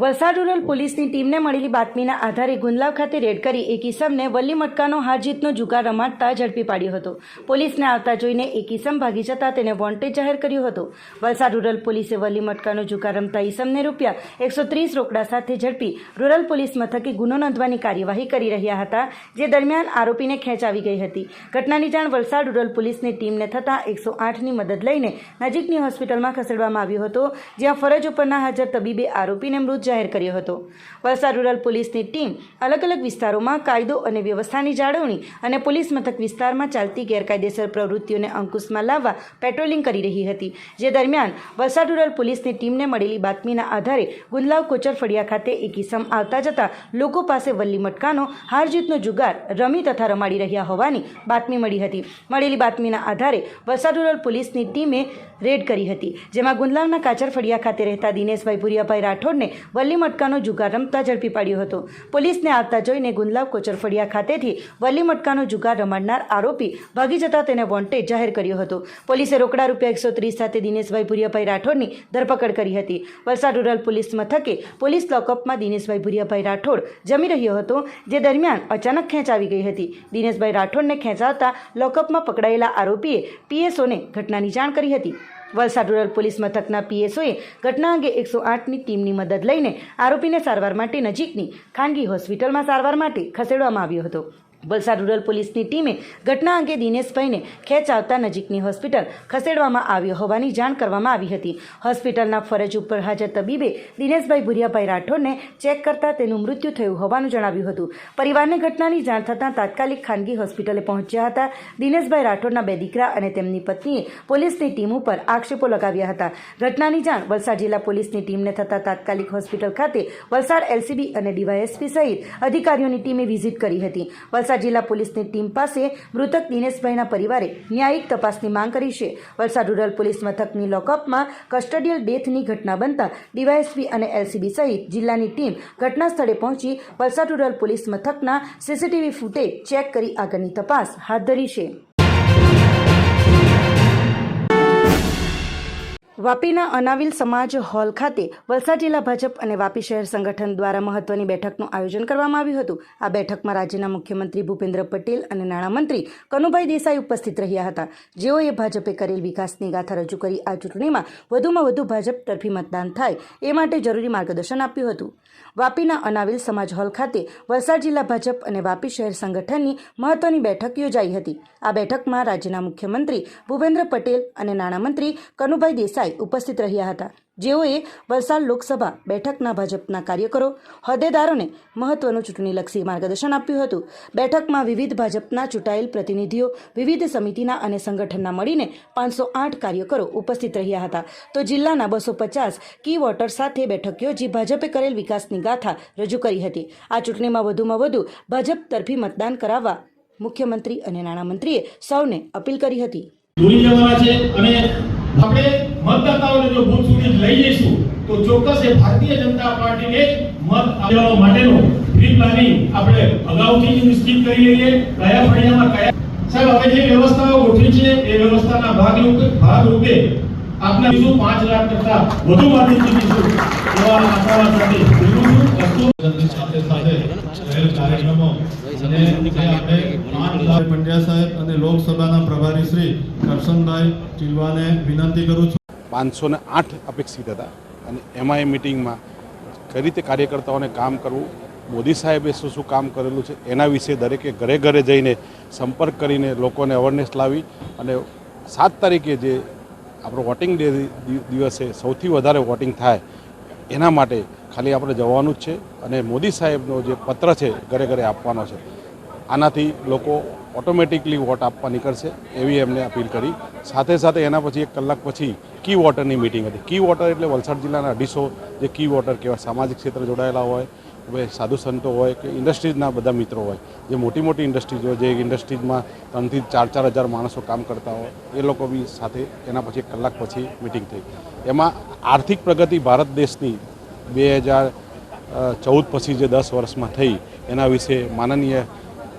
Valsad rural પોલીસની ટીમને મળેલી બાતમીના આધારે ગુંદલાવ ખાતે રેડ કરી એક ઇસમને વલ્લી મટકાનો હાર જીતનો જુગાર રમાડતા ઝડપી પાડ્યો હતો. પોલીસને આવતા જોઈને એક ઇસમ ભાગી જતા તેને વોન્ટેજ જાહેર કર્યો હતો. વલસાડ રૂરલ પોલીસે વલ્લી મટકાનો જુગાર રમતા ઇસમને રૂપિયા એકસો ત્રીસ રોકડા સાથે ઝડપી રૂરલ પોલીસ મથકે ગુનો નોંધવાની કાર્યવાહી કરી રહ્યા હતા, જે દરમિયાન આરોપીને ખેંચ આવી ગઈ હતી. ઘટનાની જાણ વલસાડ રૂરલ પોલીસની ટીમને થતાં એકસો આઠની મદદ લઈને નજીકની હોસ્પિટલમાં ખસેડવામાં આવ્યો હતો, જ્યાં ફરજ ઉપરના હાજર તબીબે આરોપીને મૃત જાહેર કર્યો હતો. વલસાડ રૂરલ પોલીસની ટીમ અલગ અલગ વિસ્તારોમાં કાયદો અને વ્યવસ્થાની જાળવણી અને પોલીસ મથક વિસ્તારમાં ચાલતી ગેરકાયદેસર પ્રવૃત્તિઓને અંકુશમાં લાવવા પેટ્રોલિંગ કરી રહી હતી. જે દરમિયાન વલસાડ રૂરલ પોલીસની ટીમને મળેલી બાતમીના આધારે ગુંદલાવ કોચર ફળિયા ખાતે એક ઇસમ આવતા જતા લોકો પાસે વલ્લી મટકાનો, હાર જીતનો જુગાર, રમી તથા રમાડી રહ્યા હોવાની બાતમી મળી હતી. મળેલી બાતમીના આધારે વલસાડ રૂરલ પોલીસની ટીમે રેડ કરી હતી, જેમાં ગુંદલાવના કાચર ફળિયા ખાતે રહેતા દિનેશભાઈ ભુરિયાભાઈ રાઠોડને વલ્લી મટકાનો જુગાર રમતા ઝડપી પાડ્યો હતો. પોલીસને આવતા જોઈને ગુંદલાવ કોચરફળિયા ખાતેથી વલ્લી મટકાનો જુગાર રમાડનાર આરોપી ભાગી જતા તેને વોન્ટેડ જાહેર કર્યો હતો. પોલીસે રોકડા રૂપિયા એકસો ત્રીસ સાથે દિનેશભાઈ ભુરિયાભાઈ રાઠોડની ધરપકડ કરી હતી. વલસાડ રૂરલ પોલીસ મથકે પોલીસ લોકઅપમાં દિનેશભાઈ ભુરિયાભાઈ રાઠોડ જમી રહ્યો હતો, જે દરમિયાન અચાનક ખેંચ આવી ગઈ હતી. દિનેશભાઈ રાઠોડને ખેંચાવતા લોકઅપમાં પકડાયેલા આરોપીએ પીએસઓને ઘટનાની જાણ કરી હતી. વલસાડ રૂરલ પોલીસ મથકના પીએસઓએ ઘટના અંગે એકસો આઠની ટીમની મદદ લઈને આરોપીને સારવાર માટે નજીકની ખાનગી હોસ્પિટલમાં સારવાર માટે ખસેડવામાં આવ્યો હતો. વલસાડ રૂરલ પોલીસની ટીમે ઘટના અંગે દિનેશભાઈને ખેંચ આવતા નજીકની હોસ્પિટલ ખસેડવામાં આવ્યો હોવાની જાણ કરવામાં આવી હતી. હોસ્પિટલના ફરજ ઉપર હાજર તબીબે દિનેશભાઈ ભુરિયાભાઈ રાઠોડને ચેક કરતા તેનું મૃત્યુ થયું હોવાનું જણાવ્યું હતું. પરિવારને ઘટનાની જાણ થતાં તાત્કાલિક ખાનગી હોસ્પિટલે પહોંચ્યા હતા. દિનેશભાઈ રાઠોડના બે દીકરા અને તેમની પત્નીએ પોલીસની ટીમ ઉપર આક્ષેપો લગાવ્યા હતા. ઘટનાની જાણ વલસાડ જિલ્લા પોલીસની ટીમને થતાં તાત્કાલિક હોસ્પિટલ ખાતે વલસાડ એલસીબી અને ડીવાયએસપી સહિત અધિકારીઓની ટીમે વિઝિટ કરી હતી. વલસાડ જિલ્લા પોલીસની ટીમ પાસે મૃતક દિનેશભાઈના પરિવારે ન્યાયિક તપાસની માંગ કરી છે. વલસાડ રૂરલ પોલીસ મથકની લોકઅપમાં કસ્ટડિયલ ડેથની ઘટના બનતા ડીવાયએસપી અને એલસીબી સહિત જિલ્લાની ટીમ ઘટના સ્થળે પહોંચી વલસાડ રૂરલ પોલીસ મથકના સીસીટીવી ફૂટેજ ચેક કરી આગળની તપાસ હાથ ધરી છે. વાપીના અનાવિલ સમાજ હોલ ખાતે વલસાડ જિલ્લા ભાજપ અને વાપી શહેર સંગઠન દ્વારા મહત્વની બેઠકનું આયોજન કરવામાં આવ્યું હતું. આ બેઠકમાં રાજ્યના મુખ્યમંત્રી ભૂપેન્દ્ર પટેલ અને નાણામંત્રી કનુભાઈ દેસાઈ ઉપસ્થિત રહ્યા હતા. જેઓએ ભાજપે કરેલ વિકાસની ગાથા રજૂ કરી આ ચૂંટણીમાં વધુમાં વધુ ભાજપ તરફી મતદાન થાય એ માટે જરૂરી માર્ગદર્શન આપ્યું હતું. વાપીના અનાવિલ સમાજ હોલ ખાતે વલસાડ જિલ્લા ભાજપ અને વાપી શહેર સંગઠનની મહત્વની બેઠક યોજાઈ હતી. આ બેઠકમાં રાજ્યના મુખ્યમંત્રી ભૂપેન્દ્ર પટેલ અને નાણામંત્રી કનુભાઈ દેસાઈ ઉપસ્થિત રહ્યા હતા. જેઓએ વલસાડ લોકસભા બેઠકના ભાજપના કાર્યકરો, હોદ્દેદારોને મહત્વનું ચૂંટણીલક્ષી માર્ગદર્શન આપ્યું હતું. બેઠકમાં વિવિધ ભાજપના ચૂંટાયેલ પ્રતિનિધિઓ, વિવિધ સમિતિના અને સંગઠનના મળીને પાંચસો આઠ કાર્યકરો ઉપસ્થિત રહ્યા હતા. તો જિલ્લાના બસો પચાસ કી વોટર સાથે બેઠક યોજી ભાજપે કરેલ વિકાસની ગાથા રજૂ કરી હતી. આ ચૂંટણીમાં વધુમાં વધુ ભાજપ તરફી મતદાન કરાવવા મુખ્યમંત્રી અને નાણામંત્રીએ સૌને અપીલ કરી હતી. આપણે મતદાતાઓને જો બુથ સુધી લઈ જઈશું, તો ચોક્કસ એ ભારતીય જનતા પાર્ટીને મત આપવા માટેનો પ્રી પ્લાનિંગ આપણે અગાઉથી જ નિશ્ચિત કરી લઈએ. કયા ફળિયામાં કયા સાહેબ, હવે જે વ્યવસ્થાઓ ગોઠવી છે, એ વ્યવસ્થાના ભાગ રૂપે ભાગ રૂપે આપના બીજું પાંચ લાખ કરતા વધુ માહિતી દીધું એવા આશાવાદ સાથે સાથે સાથે કાર્યક્રમો અને આપણે પંડ્યા સાહેબ અને લોકસભાના પ્રભારી શ્રી કરશનભાઈ ચિલવાને વિનંતી કરું છું. પાંચસો ને આઠ અપેક્ષિત હતા અને એમાં એ મિટિંગમાં કઈ રીતે કાર્યકર્તાઓને કામ કરવું, મોદી સાહેબે શું શું કામ કરેલું છે, એના વિશે દરેકે ઘરે ઘરે જઈને સંપર્ક કરીને લોકોને અવેરનેસ લાવી અને સાત તારીખે જે આપણો વોટિંગ ડે દિવસે સૌથી વધારે વોટિંગ થાય, એના માટે ખાલી આપણે જવાનું જ છે અને મોદી સાહેબનો જે પત્ર છે, ઘરે ઘરે આપવાનો છે. આનાથી લોકો ઓટોમેટિકલી વોટ આપવા નીકળશે એવી એમને અપીલ કરી. સાથે સાથે એના પછી એક કલાક પછી કી વોટરની મિટિંગ હતી. કી વોટર એટલે વલસાડ જિલ્લાના અઢીસો જે કી વોટર કહેવાય, સામાજિક ક્ષેત્ર જોડાયેલા હોય, હવે સાધુ સંતો હોય કે ઇન્ડસ્ટ્રીઝના બધા મિત્રો હોય, જે મોટી મોટી ઇન્ડસ્ટ્રીઝ હોય, જે ઇન્ડસ્ટ્રીઝમાં ત્રણથી ચાર ચાર હજાર માણસો કામ કરતા હોય, એ લોકો બી સાથે એના પછી એક કલાક પછી મિટિંગ થઈ. એમાં આર્થિક પ્રગતિ ભારત દેશની બે હજાર ચૌદ પછી જે દસ વર્ષમાં થઈ, એના વિશે માનનીય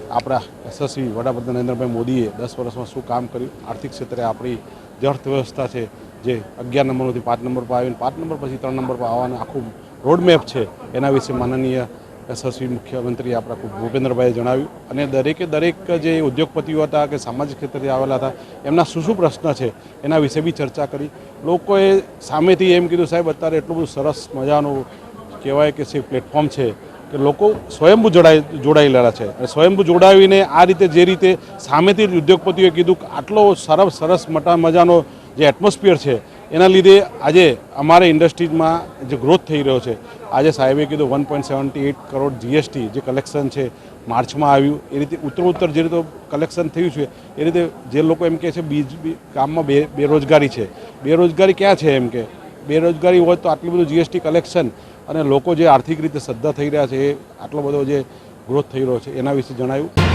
આપણા યશસ્વી વડાપ્રધાન નરેન્દ્રભાઈ મોદીએ દસ વર્ષમાં શું કામ કર્યું? આર્થિક ક્ષેત્રે આપણી જે અર્થવ્યવસ્થા છે, જે અગિયાર નંબરથી પાંચ નંબર પર આવીને પાંચ નંબર પછી ત્રણ નંબર પર આવવાનું આખું રોડમેપ છે, એના વિશે માનનીય યશસ્વી મુખ્યમંત્રી આપણા ભૂપેન્દ્રભાઈએ જણાવ્યું. અને દરેકે દરેક જે ઉદ્યોગપતિઓ હતા કે સામાજિક ક્ષેત્રથી આવેલા હતા, એમના શું શું પ્રશ્ન છે, એના વિશે બી ચર્ચા કરી. લોકોએ સામેથી એમ કીધું, સાહેબ, અત્યારે એટલું બધું સરસ મજાનું કહેવાય કે છે પ્લેટફોર્મ છે કે લોકો સ્વયંભૂ જોડાઈ જોડાયેલા છે. સ્વયંભૂ જોડાવીને આ રીતે જે રીતે સામેથી ઉદ્યોગપતિઓએ કીધું કે આટલો સરસ સરસ મટા મજાનો જે એટમોસ્ફિયર છે, એના લીધે આજે અમારે ઇન્ડસ્ટ્રીઝમાં જે ગ્રોથ થઈ રહ્યો છે, આજે સાહેબે કીધું one point seventy eight crore GST જે કલેક્શન છે માર્ચમાં આવ્યું, એ રીતે ઉત્તરોત્તર જે રીતે કલેક્શન થયું છે, એ રીતે જે લોકો એમ કહે છે બીજ ગામમાં બે બેરોજગારી છે. બેરોજગારી ક્યાં છે એમ કે? બેરોજગારી હોય તો આટલું બધું જીએસટી કલેક્શન અને લોકો જે આર્થિક રીતે સદ્ધર થઈ રહ્યા છે, એ આટલો બધો જે ગ્રોથ થઈ રહ્યો છે, એના વિશે જણાવ્યું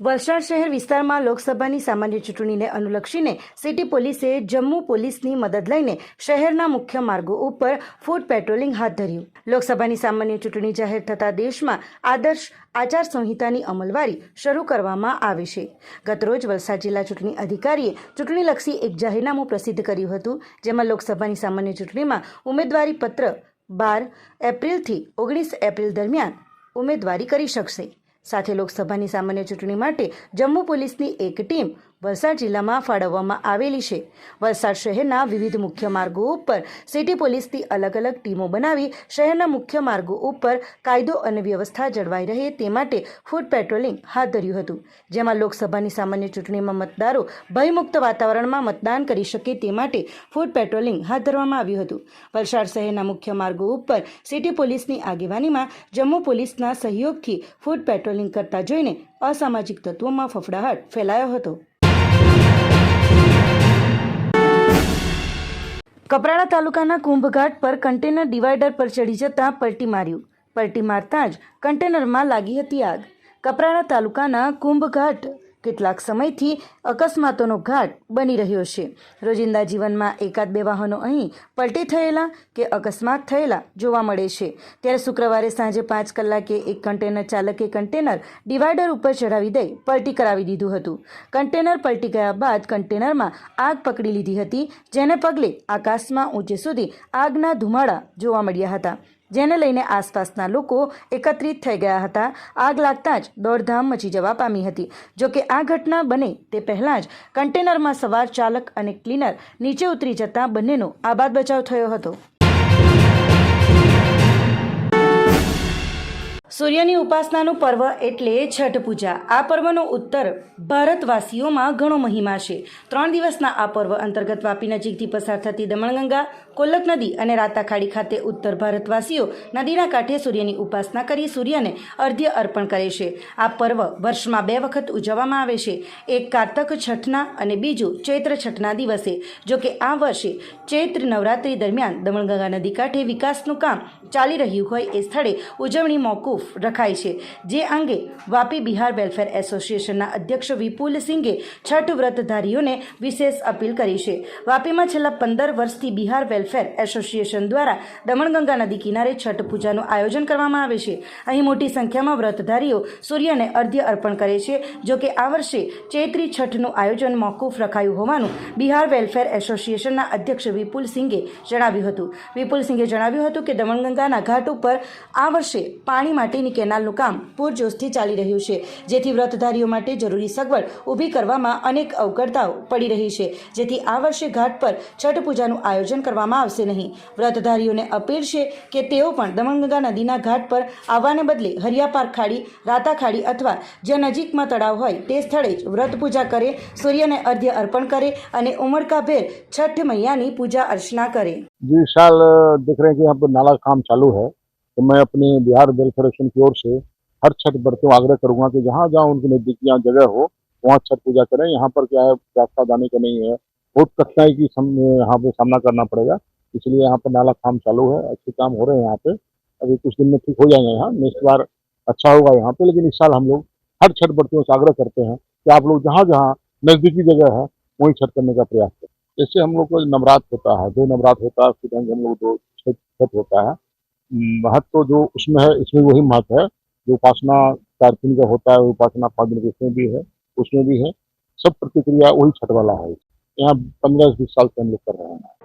વલસાડ શહેર વિસ્તારમાં લોકસભાની સામાન્ય ચૂંટણીને અનુલક્ષીને સિટી પોલીસે જમ્મુ પોલીસની મદદ લઈને શહેરના મુખ્ય માર્ગો ઉપર ફૂટ પેટ્રોલિંગ હાથ ધર્યું. લોકસભાની સામાન્ય ચૂંટણી જાહેર થતા દેશમાં આદર્શ આચારસંહિતાની અમલવારી શરૂ કરવામાં આવી છે. ગતરોજ વલસાડ જિલ્લા ચૂંટણી અધિકારીએ ચૂંટણીલક્ષી એક જાહેરનામું પ્રસિદ્ધ કર્યું હતું, જેમાં લોકસભાની સામાન્ય ચૂંટણીમાં ઉમેદવારી પત્ર બાર એપ્રિલથી ઓગણીસ એપ્રિલ દરમિયાન ઉમેદવારી કરી શકશે. સાથે લોકસભાની સામાન્ય ચૂંટણી માટે જમ્મુ પોલીસની એક ટીમ વલસાડ જિલ્લામાં ફાળવવામાં આવેલી છે. વલસાડ શહેરના વિવિધ મુખ્ય માર્ગો ઉપર સિટી પોલીસની અલગ અલગ ટીમો બનાવી શહેરના મુખ્ય માર્ગો ઉપર કાયદો અને વ્યવસ્થા જળવાઈ રહે તે માટે ફૂટ પેટ્રોલિંગ હાથ ધર્યું હતું. જેમાં લોકસભાની સામાન્ય ચૂંટણીમાં મતદારો ભયમુક્ત વાતાવરણમાં મતદાન કરી શકે તે માટે ફૂટ પેટ્રોલિંગ હાથ ધરવામાં આવ્યું હતું. વલસાડ શહેરના મુખ્ય માર્ગો ઉપર સિટી પોલીસની આગેવાનીમાં જમ્મુ પોલીસના સહયોગથી ફૂટ પેટ્રોલિંગ કરતા જોઈને અસામાજિક તત્વોમાં ફફડાહટ ફેલાયો હતો. કપરાડા તાલુકાના કુંભઘાટ પર કન્ટેનર ડિવાઈડર પર ચડી જતા પલટી માર્યું. પલટી મારતા જ કન્ટેનરમાં લાગી હતી આગ. કપરાડા તાલુકાના કુંભઘાટ કેટલાક સમયથી અકસ્માતોનો ઘાટ બની રહ્યો છે. રોજિંદા જીવનમાં એકાદ બે વાહનો અહીં પલટી થયેલા કે અકસ્માત થયેલા જોવા મળે છે. ત્યારે શુક્રવારે સાંજે પાંચ કલાકે એક કન્ટેનર ચાલકે કન્ટેનર ડિવાઈડર ઉપર ચઢાવી દઈ પલટી કરાવી દીધું હતું. કન્ટેનર પલટી ગયા બાદ કન્ટેનરમાં આગ પકડી લીધી હતી, જેને પગલે આકાશમાં ઊંચે સુધી આગના ધુમાડા જોવા મળ્યા હતા. જેને લઈને આસપાસના લોકો એકત્રિત થઈ ગયા હતા. આગ લાગતા જ દોડધામ મચી જવા પામી હતી. જોકે આ ઘટના બને તે પહેલાં જ કન્ટેનરમાં સવાર ચાલક અને ક્લીનર નીચે ઉતરી જતા બંનેનો આબાદ બચાવ થયો હતો. સૂર્યની ઉપાસનાનું પર્વ એટલે છઠ પૂજા. આ પર્વનો ઉત્તર ભારતવાસીઓમાં ઘણો મહિમા છે. ત્રણ દિવસના આ પર્વ અંતર્ગત વાપી નજીકથી પસાર થતી દમણગંગા, કોલક નદી અને રાતાખાડી ખાતે ઉત્તર ભારતવાસીઓ નદીના કાંઠે સૂર્યની ઉપાસના કરી સૂર્યને અર્ધ્ય અર્પણ કરે છે. આ પર્વ વર્ષમાં બે વખત ઉજવવામાં આવે છે. એક કારતક છઠના અને બીજું ચૈત્ર છઠના દિવસે. જો કે આ વર્ષે ચૈત્ર નવરાત્રિ દરમિયાન દમણગંગા નદી કાંઠે વિકાસનું કામ ચાલી રહ્યું હોય એ સ્થળે ઉજવણી મોકૂફ રખાય છે. જે અંગે વાપી બિહાર વેલફેર એસોસિએશનના અધ્યક્ષ વિપુલ સિંઘે છઠ વ્રતધારીઓને વિશેષ અપીલ કરી છે. વાપીમાં છેલ્લા પંદર વર્ષથી બિહાર વેલફેર એસોસિએશન દ્વારા દમણગંગા નદી કિનારે છઠ પૂજાનું આયોજન કરવામાં આવે છે. અહીં મોટી સંખ્યામાં વ્રતધારીઓ સૂર્યને અર્ધ્ય અર્પણ કરે છે, જો કે આ વર્ષે ચૈત્રી છઠનું આયોજન મોકૂફ રખાયું હોવાનું બિહાર વેલફેર એસોસિએશનના અધ્યક્ષ વિપુલ સિંઘે જણાવ્યું હતું. વિપુલ સિંઘે જણાવ્યું હતું કે દમણગંગાના ઘાટ ઉપર આ વર્ષે પાણી માટેની કેનાલનું કામ પૂરજોશથી ચાલી રહ્યું છે જેથી વ્રતધારીઓ માટે જરૂરી સગવડ ઊભી કરવામાં અનેક અવગડતાઓ પડી રહી છે જેથી આ વર્ષે ઘાટ પર છઠ પૂજાનું આયોજન કરવામાં આવશે નહીં વ્રતધારીઓને અપીલ છે કે તેઓ પણ દમણગંગા નદીના ઘાટ પર આવવાને બદલે હરિયાપાર ખાડી રાતા ખાડી અથવા જ્યાં નજીકમાં તળાવ હોય તે સ્થળે જ વ્રત પૂજા કરે સૂર્યને અર્ધ્ય અર્પણ કરે અને ઉમળકાભેર છઠ મૈયાની પૂજા અર્ચના કરે जी इस साल अ, देख रहे हैं कि यहाँ पर नाला का काम चालू है तो मैं अपने बिहार वेलफेयर एसोसिएशन की ओर से हर छठ व्रतियों को आग्रह करूँगा कि जहाँ जहाँ उनकी नज़दीक यहाँ जगह हो, वहाँ छठ पूजा करें। यहाँ पर क्या है, रास्ता जाने का नहीं है। बहुत कठिनाई की यहाँ पे सामना करना पड़ेगा। इसलिए यहाँ पर नाला काम चालू है, अच्छे काम हो रहे हैं यहाँ पे। अभी कुछ दिन में ठीक हो जाएँगे यहाँ। नेक्स्ट बार अच्छा होगा यहाँ पे, लेकिन इस साल हम लोग हर छठ व्रतियों से आग्रह करते हैं कि आप लोग जहाँ जहाँ नजदीकी जगह है, वहीं छठ करने का प्रयास करें। इससे हम लोग को नवरात्र होता है। दो नवरात्र होता है टाइम हम लोग दो छठ होता है। महत्व तो जो उसमें है, इसमें वही महत्व है। जो उपासना चार दिन का होता है, उपासना पाँच दिन उसमें भी है, उसमें भी है। सब प्रतिक्रिया वही छठ वाला है। यहाँ पंद्रह बीस साल से हम लोग कर रहे हैं।